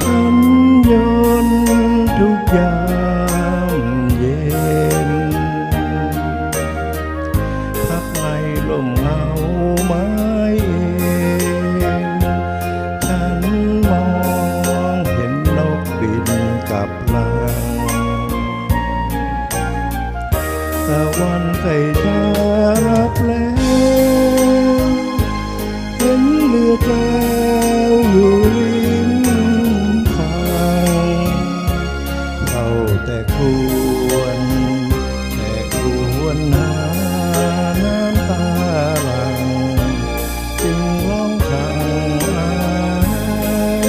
thấm nhơn trúc giam đêm thắp ngay lồng ngào mái em. Thanh mong hình nóc biển cặp làng ta quan thầy ta rắp lên เฝ้าแต่ควร แต่ควรหาน้ำตาหลัง จึงร้องทางอาย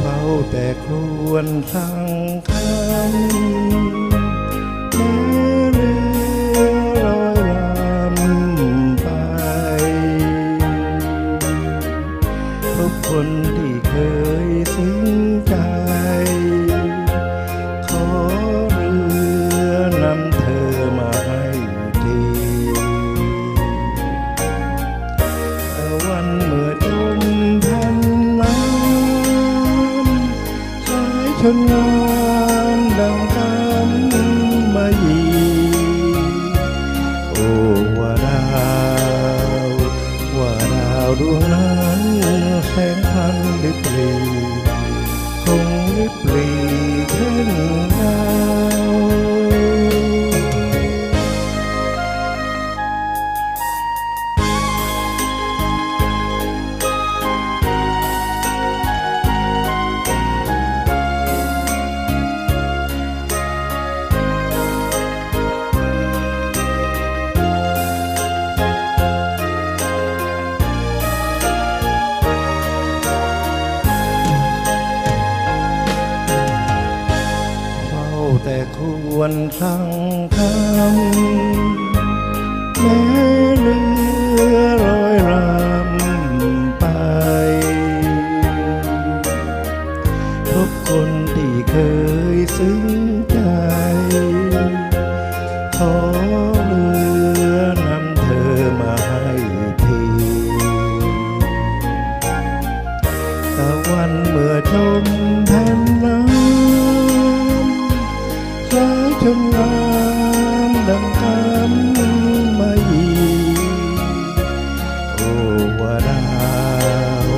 เฝ้าแต่ครวญสั่งคำ พบคนที่เคยซึ้งใจ ขอเรือนำเธอมาให้ทีแต่วันเมื่อจมแผ่นน้ำสายชนงาาวดวงนั้นแสงพันลิบลีคงลิบลี วรสั่งคำแม้เรือลอยลำไป พบคนที่เคยซึ้งใจขอเรือนำเธอมาให้ทีตะวันเมื่อชมแผ่นน้ำายชนงามดังคำมาอีโอ้ว่าดาว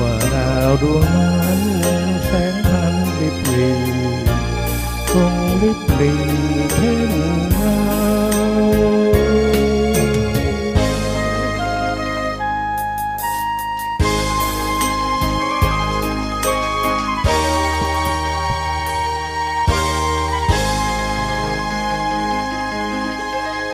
ว่าดาวดวงนั้นแสงพันลิบลีคงลิบลีเท่นเรา